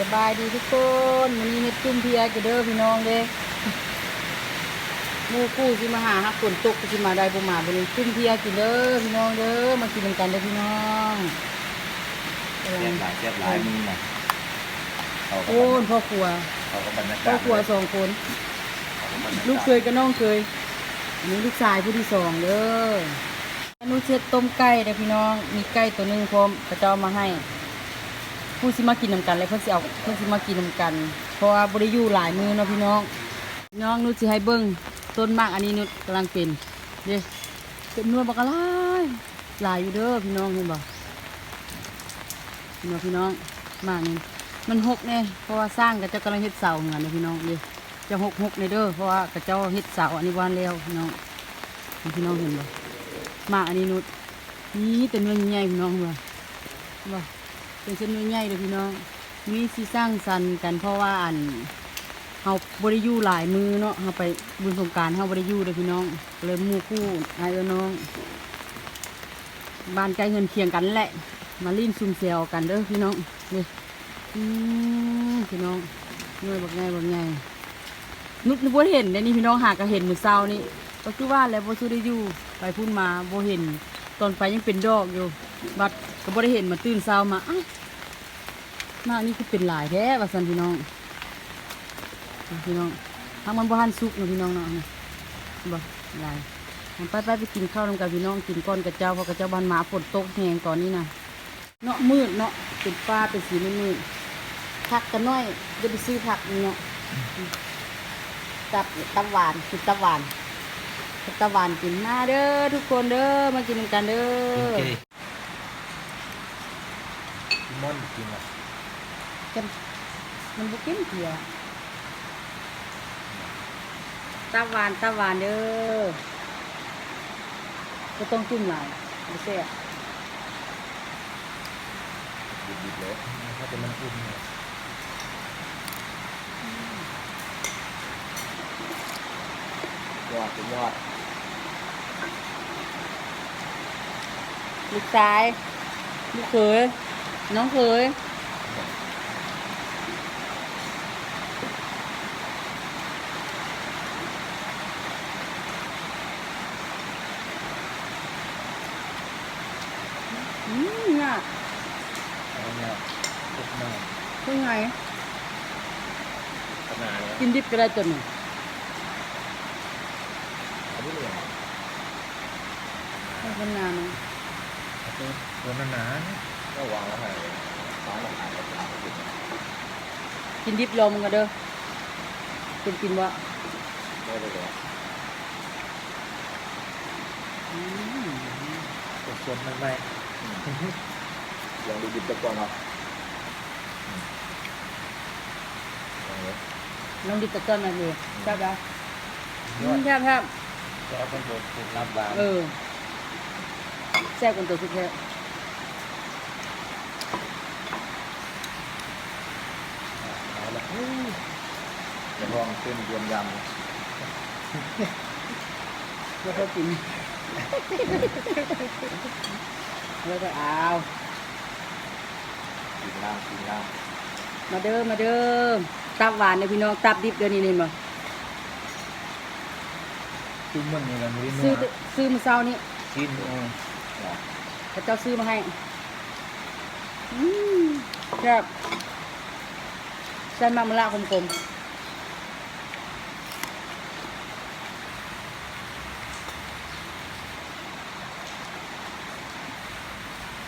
สบายดีทุกคนวันนี้เฮ็ดจุ่มเพียกันเด้อพี่น้องเด้หมู่คู่สิมาหาฮักฝนตกก็สิมาได้บ่มาบ่นี้จุ่มเพียกินเด้อพี่น้องเด้อมากินนำกันเด้อพี่น้องกำลัเจ็งบหลายเจ็บหลายมือน่ะเขาก็โอ้นพ่อครัวเขาก็บรรยาพ่กาอศครัวสองคนเขาก็บรรยากาศลูกเคยกับน้องเคยอันนี้ลูกชายผู้ที่สองเด้ออนุเช็ดต้มไก่เด้อพี่น้อง มีไก่ตัวหนึงพร้อมกระเจ้ามาให้ ผู้สิมากินนำกันเลยเพิ่นสิเอาเพิ่นสิมากินนำกัน เพราะว่าบ่ได้อยู่หลายมือเนาะพี่น้อง น้องนุชสิให้เบิ่งต้นมากอันนี้นุชกำลังเป็นเด้เป็นนวลบักอะไรหลายอยู่เด้อพี่น้องเห็นบ่เห็นบ่พี่น้องมากนี่มันหกแน่เพราะว่าสร้างกระเจ้ากำลังเฮ็ดเสาเหมือนกันเด้อพี่น้องเด้จะหกหกในเด้อเพราะว่ากระเจ้าเฮ็ดเสาอันนี้วานแล้วพี่น้องพี่น้องเห็นบ่มากอันนี้นุชนี่แต่เนื้อใหญ่พี่น้องเห็นบ่ เป็นเส้นเนื้อใหญ่เลยพี่น้องมีสิสร้างสรรค์กันเพราะว่าอันเฮาบริยูหลายมือเนาะเฮาไปบุญสงการเฮาบริยูเด้อพี่น้อง เลยมู่คู่ไอ้เออน้องบ้านใกล้เงินเคียงกันแหละ มาลิ้นซุ่มเซลกันเด้อพี่น้องนี่พี่น้องเงยบักไงบักไงนุดนึกว่าเห็นเด้นี่พี่น้องหากก็เห็นมือเศร้านี่ก็คือว่าแล้วบ่ซื้อได้อยู่ไปพุ่นมาโบเห็นตอนไปยังเป็นดอกอยู่บัด ก็บ่ได้เห็นมาตื่นเช้ามาอ้าวมานี่คือเป็นหลายแท้ว่าซั่นพี่น้องพี่น้องทางมันบ่ทันสุกเนาะพี่น้องเนาะบ่หลายมันไปไปไปกินข้าวนำกับพี่น้องกินก้อนกับเจ้าเพราะกับเจ้าบ้านหมาฝนตกแหงก่อนนี่นะเนาะมืดเนาะเป็นฟ้าเป็นสีมืดผักกันน้อยจะไปซื้อผักนี่เนาะตับตับหวานคือตับหวานตับหวานกินมาเด้อทุกคนเด้อมากินกันเด้อ ม่อนกินอะกันมันบุกินเพียตาหวานตาหวานเด้อก็ต้องจุ่มหลายไม่ใช่บดิบๆเลยถ้าเป็นน้ำอุ่นเนี่ยยอดสุดยอดลูกชายลูกเขย น้องเขยอืมน่ะเอาเนี่ยทุกหน้าเป็นไง ขนาดเลยกินดิบก็ได้ตัวหนึ่งอันนี้เนี่ยให้คนนานนะตัวหนาๆนะ ก็วางแล้วให้ฟ้าหลังคาแล้วก็ติดกินดิบลมกันเด้อเป็นกินวะได้เลยเหรออืมสดๆใหม่ๆลองดูดิบตะกอนเอาลองเลยลองดิบตะก้อนมาเลยแซ่บแล้วยอดแซ่บแซ่บจะเอาเป็นตัวเป็นน้ำบางเออแซ่บกันตัวสุดแท้ เอาละจะ ลองเส้นรวมยำแล้วก็กินแล้วก็เอากินน้ำกินน้มาเด้อมาเด้อตับหวานเนี่ยพี่น้องตับดิบเดี๋ยวนี้นี่มาำซุ้มมันนี่กันไม่ได้นัซื้อวซื้อมาเช้านี้ชิ้นอืมพระเจ้าซื้อมาให้อืมแซ่บใส่มามะละกลมๆ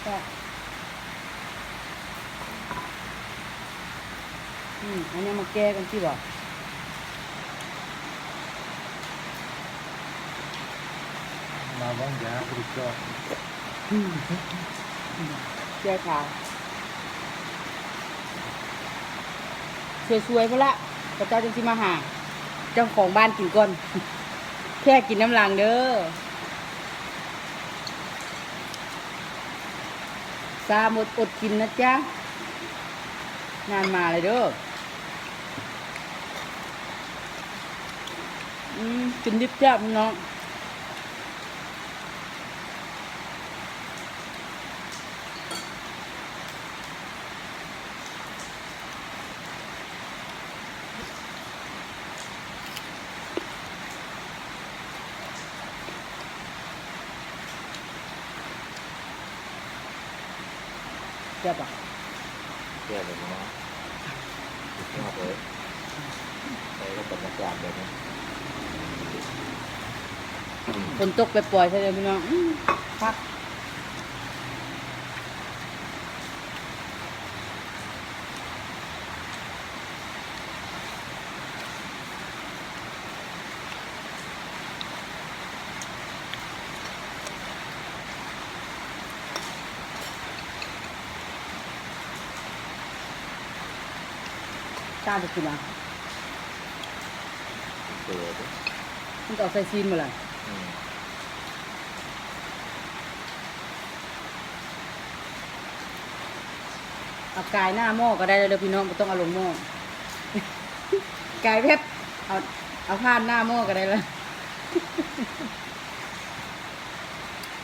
แซ่บอืมอันนี้มาแก้กันสิบ่มาบ้างยาบริจาคแก้ขาวสวยๆพอละพระเจ้าจึงสิมาหา เจ้าของบ้านกินก่อน แค่กินน้ำลังเด้อาหมดอดกินนะจ๊ะ งานมาเลยเด้ออืมกินดิบแจ๊บน้อง แซ่บอะแซ่บเลยนะสุดยมาเลยใล้ก็เป็นยากาศแบบนี้ฝนตกไปปล่อยใช่ไหมพี่น้องพัก 30กินลตัวเด้อมันต่องใส่ซีนมาเลยอเอากายหน้าหม้อก็ได้เล้อพี่น้องบ่ต้องอารลงหม้อกายเพบเอาเอาผ้านหน้าหม้อก็ได้แล้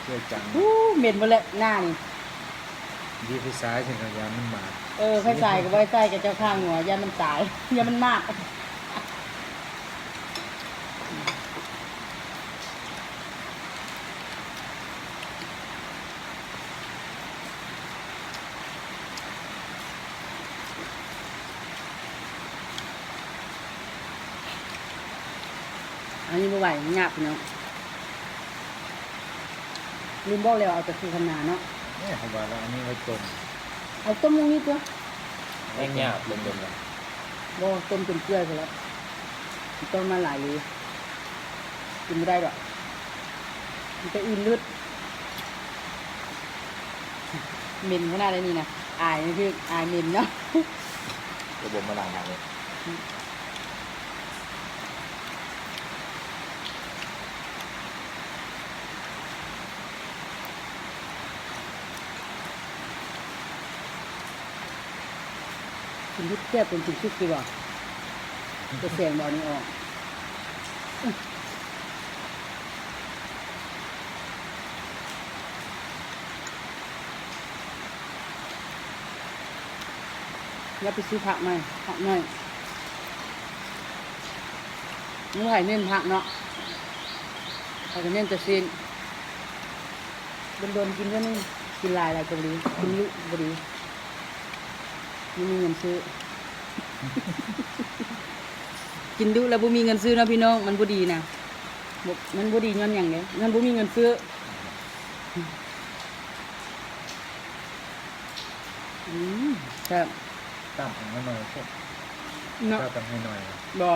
เชื่อจังอู้เหม็นหมดเลยหน้านี่ ยีพิซ้ายถึงกับยามันมาเออไฟใส่กับไว้ใส่กับเจ้าข้างหัวยันมันตายยันมันมากอันนี้บ่ไหวมันยากพี่น้องลืมบอกแล้วเอาแต่คือขนาดเนาะ นี่ยเขาบอกแล้วอันนี้ไว้ต้มเอาต้มลงนิดเดียวไม่หยาบลงดมเลยบ่ต้มจนเกลือไปแล้วต้มมาหลายเลยกินไม่ได้ดอกมันจะอื่นลืดเหม็นขนาดนี้นะอายนี่คืออายเหม็นเนาะระบบมาลังทางเลย กินทุกแก้วเป็นจุกชุกดีกว่าจะเสียงบอลนี้ออกแล้วไปซื้อผักไหมผักหน่อยมึงไห่เน้นผักเนาะไห่ก็เน้นจะซีนโดนๆกินก็นี่กินลายหลายก็บดีกินลุบดี ไม่มีเงินซื้อ กินดุแล้วบ่มีเงินซื้อเนาะพี่น้อง มันบ่ดีนะบ่มันบ่ดีย้อนหยังเด้เงินบ่มีเงินซื้ออืมครับตั้มให้หน่อยครับเนาะก็ตั้มให้หน่อยบ่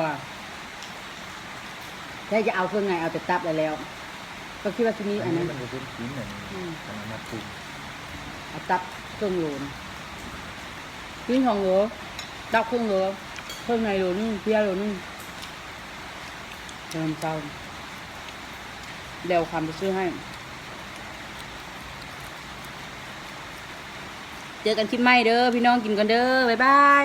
ถ้าจะเอาเครื่องไงเอาแต่ตับแล้วแล้วก็คิดว่าที่นี้อัอันนนี้นั้นมันจะเป็นชิ้นอันนี้อืมอันนั้นมาปรุงเอาตับเครื่องโลน กินของโลตับเครื่องโลเครื่องในโลนึงเพียโลนึงเติมเศร้าเดี๋ยวความจะซื้อให้ เจอกันคลิปใหม่เด้อพี่น้องกินกันเด้อบ๊ายบาย